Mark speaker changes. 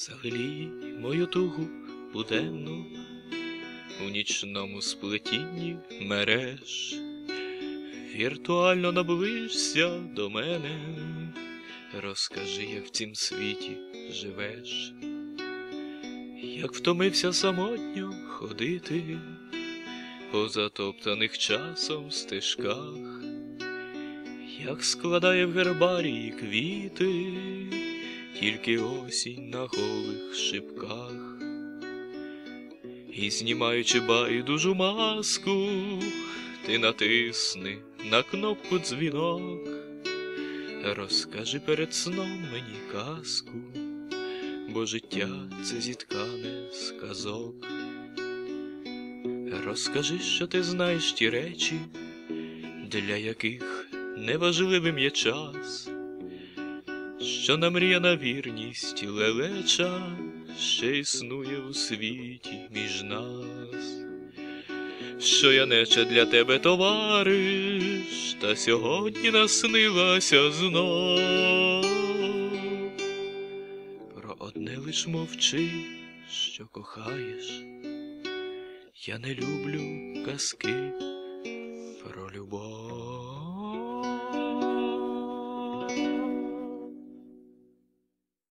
Speaker 1: Залилій мою тугу буденну у нічному сплетінні мереж. Віртуально наближся до мене, розкажи, як в цім світі живеш, як втомився самотньо ходити по затоптаних часом стежках, як складає в гербарії квіти, тільки осінь на голих шипках. І знімаючи байдужу маску, ти натисни на кнопку дзвінок, розкажи перед сном мені казку, бо життя це зіткане з казок. Розкажи, що ти знаєш ті речі, для яких неважливим є час, що намріяна вірність лелеча ще існує у світі між нас, що я нече для тебе товариш, та сьогодні наснилася знов. Про одне лиш мовчи, що кохаєш. Я не люблю казки про любов.